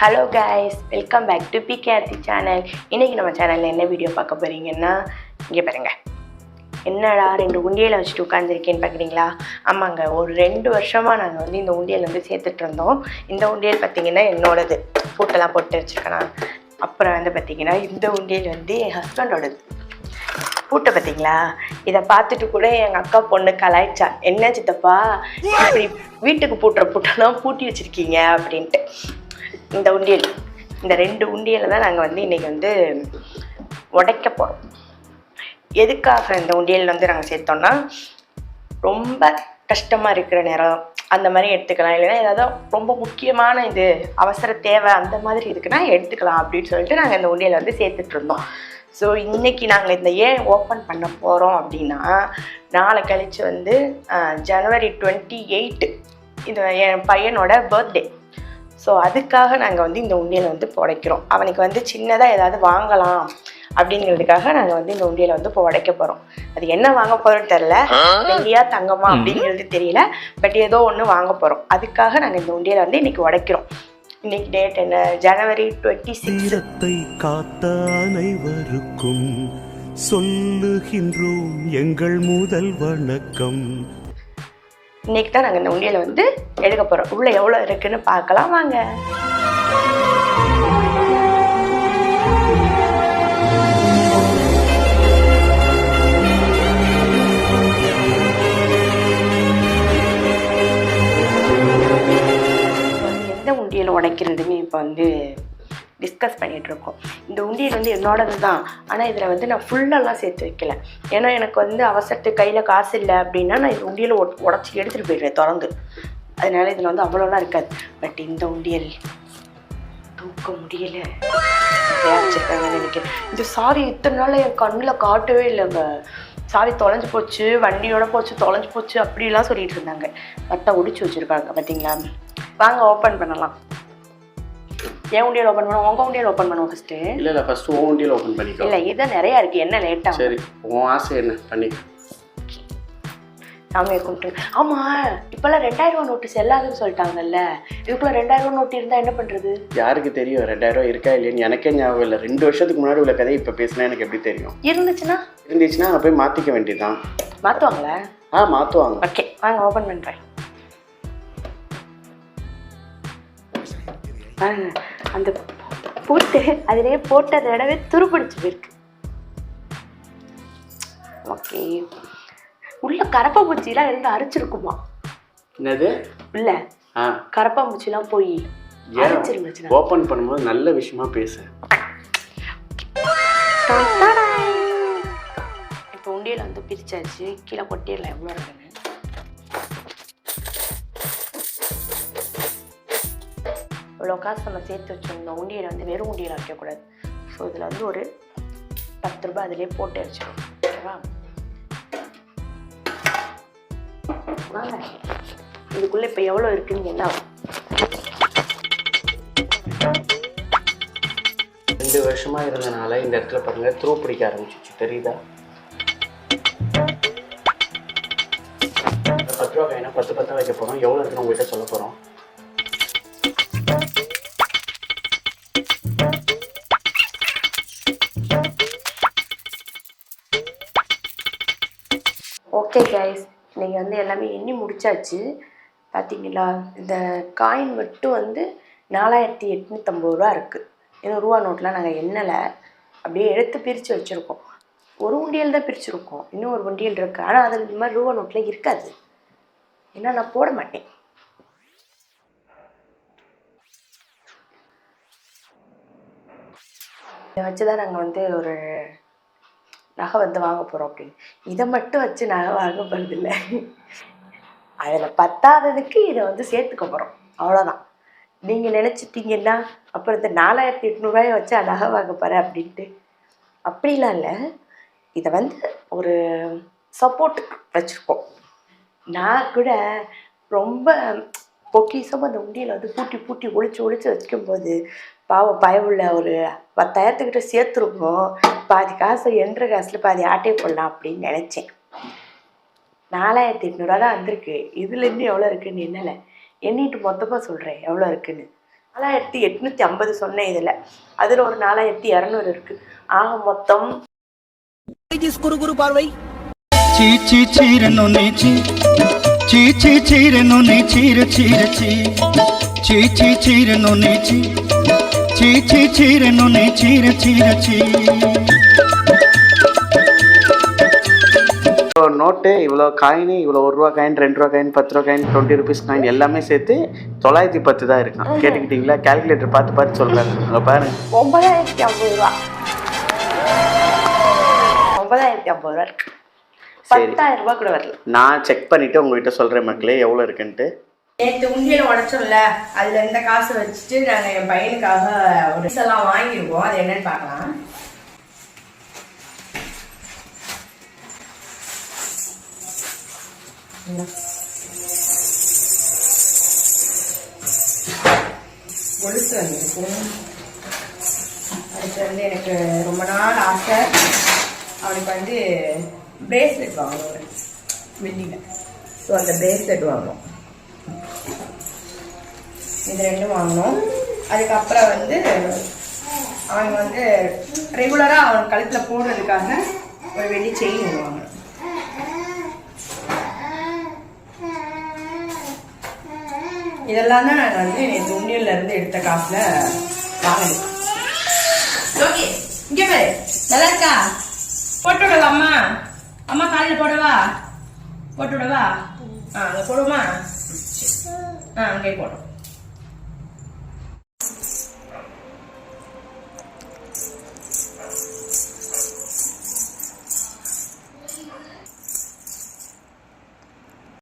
Hello guys welcome back to P Keerthi channel இன்றைக்கி நம்ம சேனலில் என்ன வீடியோ பார்க்க போகிறீங்கன்னா இங்கே பாருங்க. என்னடா ரெண்டு உண்டியலை வச்சுட்டு உட்காந்துருக்கேன்னு பார்க்குறீங்களா? ஆமாங்க ஒரு ரெண்டு வருஷமாக நாங்கள் வந்து இந்த உண்டியல் வந்து சேர்த்துட்டு இருந்தோம். இந்த உண்டியல் பார்த்தீங்கன்னா என்னோடது. ஃபோட்டோலாம் போட்டு வச்சுருக்கேனா? அப்புறம் வந்து பார்த்தீங்கன்னா இந்த உண்டியல் வந்து என் ஹஸ்பண்டோடது பூட்டை பார்த்தீங்களா? இதை பார்த்துட்டு கூட எங்கள் அக்கா பொண்ணு கலாய்ச்சா. என்ன சித்தப்பா இப்படி வீட்டுக்கு பூட்டுற பூட்டெல்லாம் பூட்டி வச்சுருக்கீங்க? அப்படின்ட்டு. இந்த உண்டியல் இந்த ரெண்டு உண்டியலை தான் நாங்கள் வந்து இன்றைக்கி வந்து உடைக்க போகிறோம் எதுக்காக இந்த உண்டியல் வந்து நாங்கள் சேர்த்தோம்னா ரொம்ப கஷ்டமாக இருக்கிற நேரம் அந்த மாதிரி எடுத்துக்கலாம். இல்லைன்னா ஏதாவது ரொம்ப முக்கியமான இது அவசர தேவை அந்த மாதிரி இருக்குன்னா எடுத்துக்கலாம் அப்படின்னு சொல்லிட்டு நாங்கள் இந்த உண்டியலை வந்து சேர்த்துட்ருந்தோம் ஸோ இன்றைக்கி நாங்கள் இந்த ஏன் ஓப்பன் பண்ண போகிறோம் அப்படின்னா நாளை கழிச்சு வந்து ஜனவரி டுவெண்ட்டி எயிட்டு இது என் பையனோட பர்த்டே ஸோ அதுக்காக நாங்கள் வந்து இந்த உண்டியலை வந்து புடைக்கிறோம். அவனுக்கு வந்து சின்னதாக ஏதாவது வாங்கலாம் அப்படிங்கிறதுக்காக நாங்கள் வந்து இந்த உண்டியலை வந்து இப்போ உடைக்க போகிறோம் அது என்ன வாங்க போகிறோம்னு தெரில வெள்ளியா தங்கமா அப்படிங்கிறது தெரியல. பட் ஏதோ ஒன்று வாங்க போகிறோம் அதுக்காக நாங்கள் இந்த உண்டியலை வந்து இன்னைக்கு உடைக்கிறோம். இன்னைக்கு டேட் என்ன? ஜனவரி டுவெண்ட்டி சிக்ஸ் தீரத்தை காத்த அனைவருக்கும் சொல்லுகின்றோம் எங்கள் முதல் வணக்கம். இன்னைக்கு தான் நாங்கள் இந்த உண்டியலை வந்து எடுக்க போகிறோம் உள்ளே எவ்வளோ இருக்குன்னு பார்க்கலாம் வாங்க. எந்த உண்டியல் உடைக்கிறதுமே இப்போ வந்து டிஸ்கஸ் பண்ணிகிட்டு இருக்கோம் இந்த உண்டியல் வந்து என்னோடது தான் ஆனால் இதில் வந்து நான் ஃபுல்லெல்லாம் சேர்த்து வைக்கல. ஏன்னா எனக்கு வந்து அவசரத்துக்கு கையில் காசு இல்லை அப்படின்னா நான் இந்த உண்டியலை உடச்சி எடுத்துகிட்டு போயிடுவேன் திறந்து. அதனால இதில் வந்து அவ்வளோலாம் இருக்காது. பட் இந்த உண்டியல் தூக்க முடியல. வச்சிருக்காங்கன்னு நினைக்கிறேன். இந்த சாரி இத்தனை நாள் என் கண்ணில் காட்டவே இல்லைங்க சாரி தொலைஞ்சு போச்சு வண்டியோட போச்சு தொலைஞ்சு போச்சு அப்படிலாம் சொல்லிட்டு இருந்தாங்க. கரெக்டாக ஒடிச்சு வச்சுருக்காங்க பார்த்தீங்களா வாங்க ஓப்பன் பண்ணலாம். என் உண்டியல் ஓப்பன் பண்ணுவோம் உங்கள் உண்டியல் ஓப்பன் பண்ணுவோம் ஃபஸ்ட்டு இல்ல இல்ல ஃபர்ஸ்ட் உன் வண்டியில் ஓப்பன் பண்ணிக்கோ. இல்லை இதான் நிறையா இருக்குது என்ன லேட்டாக சரி உன் ஆசை என்ன? பண்ணிக்க சாமியை கும்பிட்டு. ஆமாம் இப்போல்லாம் ரெண்டாயிரம் ரூபா நோட்டு செல்லாதுன்னு சொல்லிட்டாங்கல்ல. இதுக்குள்ள ரெண்டாயிரம் ரூபா நோட்டு இருந்தால் என்ன பண்ணுறது யாருக்கு தெரியும்? ரெண்டாயிரம் ரூபாய் இருக்கா இல்லையான்னு எனக்கே ஞாபகம் இல்லை. ரெண்டு வருஷத்துக்கு முன்னாடி உள்ள கதையை இப்போ பேசினா எனக்கு எப்படி தெரியும்? இருந்துச்சுன்னா? இருந்துச்சுன்னா நான் போய் மாற்றிக்க வேண்டியதுதான். மாற்றுவாங்களே ஆ மாற்றுவாங்க ஓகே வாங்க ஓப்பன் பண்ணுறேன் அந்த போட்டு அதிலே போட்ட தடவை துருப்பிடிச்சு போயிருக்கு. ஓகே. உள்ள கரப்பாம்பூச்சிலாம் இருந்து அரிச்சிருக்குமா? என்னது? உள்ள கரப்பாம்பூச்சிலாம் போய் ஏன் அரிச்சிருந்துச்சுன்னா ஓப்பன் பண்ணும்போது நல்ல விஷயமா பேசு. இப்போ உண்டியல் வந்து பிரிச்சாச்சு. கீழே கொட்டிடலாம் எவ்வளோ இருக்குன்னு இவ்வளோ காசு நம்ம சேர்த்து வச்சுருந்தோம் உண்டியலை வந்து வெறும் உண்டியலை வைக்கக்கூடாது. ஸோ இதில் வந்து ஒரு பத்து ரூபாய் அதிலே போட்டு வச்சிடும் ஓகேவா? வாங்க. இதுக்குள்ளே இப்போ எவ்வளோ இருக்குன்னு என்ன ரெண்டு வருஷமாக இருந்தனால இந்த இடத்துல பாருங்கள் த்ரூ பிடிக்க ஆரம்பிச்சிச்சு. தெரியுதா? பத்து ரூபா வேணும் பத்து பத்தா வைக்க போகிறோம் எவ்வளோ இருக்குன்னு உங்கள்கிட்ட சொல்ல போகிறோம் ஓகே கைஸ் நீங்கள் வந்து எல்லாமே எண்ணி முடிச்சாச்சு. பார்த்தீங்களா இந்த காயின் மட்டும் வந்து நாலாயிரத்தி எட்நூற்றம்பது ரூபா இருக்குது இன்னும் ரூபா நோட்லாம் நாங்கள் எண்ணலை. அப்படியே எடுத்து பிரித்து வச்சுருக்கோம். ஒரு உண்டியல் தான் பிரிச்சுருக்கோம். இன்னும் ஒரு உண்டியல் இருக்குது ஆனால் அதில் இந்த மாதிரி ரூபா நோட்டில் இருக்காது. ஏன்னா நான் போட மாட்டேன். இதை வச்சு தான் நாங்கள் வந்து ஒரு நகை வந்து வாங்க போகிறோம் அப்படின்னு. இதை மட்டும் வச்சு நகை வாங்க போகிறதில்ல அதில் பத்தாததுக்கு இதை வந்து சேர்த்துக்க போகிறோம் அவ்வளோதான் நீங்கள் நினச்சிட்டீங்கன்னா அப்புறம் இந்த நாலாயிரத்தி எட்நூறுவாயை வச்சு நகை வாங்க போகிறேன் அப்படின்ட்டு. அப்படிலாம் இல்லை. இதை வந்து ஒரு சப்போர்ட்டுக்கு வச்சுருக்கோம். நான் கூட ரொம்ப பொக்கிசம் அந்த உண்டியில் வந்து பூட்டி பூட்டி ஒழிச்சு ஒழிச்சு வைக்கும்போது பாவம் பயமுள்ள ஒரு பத்தாயிரத்துக்கிட்ட சேர்த்துருப்போம் பாதி காசு என்ற காசில் பாதி ஆட்டே போடலாம் அப்படின்னு நினச்சேன். நாலாயிரத்தி எட்நூறுவா தான் வந்திருக்கு. இதுலேருந்து எவ்வளோ இருக்குன்னு என்னலை எண்ணிட்டு மொத்தமாக சொல்கிறேன் எவ்வளோ இருக்குன்னு. நாலாயிரத்தி எட்நூற்றி ஐம்பது சொன்னேன் இதில். அதில் ஒரு நாலாயிரத்தி இரநூறு இருக்குது ஆக மொத்தம் குரு குரு பார்வை. சீ சீ சீரன்னு చీ చీరను నీ చీర చీర చీ చీ చీ చీరను నేచి చీ చీ చీరను నీ చీర చీర చీ இவ்வளோ நோட்டு இவ்வளோ காயின் இவ்வளோ ஒரு ரூபா காயின் ரெண்டு ரூபா காயின் பத்து ரூபா காயின் டுவெண்ட்டி ருபீஸ் காயின் எல்லாமே சேர்த்து தொள்ளாயிரத்தி பத்து தான் இருக்கான் கேட்டுக்கிட்டீங்களா கால்குலேட்டர் பார்த்து பார்த்து சொல்கிறாரு அங்கே பாருங்க ஒன்பதாயிரத்தி ஐம்பது ரூபா ஒன்பதாயிரத்தி ஐம்பது ரூபா இருக்கு சரி. பத்தாயிரம் ரூபாய் கூட வரல. நான் செக் பண்ணிவிட்டு உங்ககிட்ட சொல்கிறேன் மக்களே எவ்வளோ இருக்குன்ட்டு. நேற்று உண்டியல் உடைச்சோம்ல அதில் இந்த காசை வச்சுட்டு நாங்கள் என் பையனுக்காக ஒரு எல்லாம் வாங்கியிருக்கோம். அது என்னன்னு பார்க்கலாம். கொலுசு வந்துருக்கு. அடுத்து வந்து எனக்கு ரொம்ப நாள் ஆசை. அவனுக்கு வந்து பிரேஸ்லெட் வாங்கணும் வெள்ளியில். ஸோ அந்த பிரேஸ்லெட் வாங்கணும் இது ரெண்டும் வாங்கினோம். அதுக்கப்புறம் வந்து அவன் வந்து ரெகுலராக அவன் கழுத்தில் போடுறதுக்காக ஒரு வெள்ளி செயின் ஒன்று வாங்கணும் இதெல்லாம் தான் நாங்கள் வந்து நேற்று எடுத்த காசுல வாங்கினோம் ஓகே இங்கே பாரு. நல்லா இருக்கா? போட்டு விடவா அம்மா காலையில் போடவா? போட்டு விடவா? ஆ அங்கே போடுமா ஆ அங்கே போடும்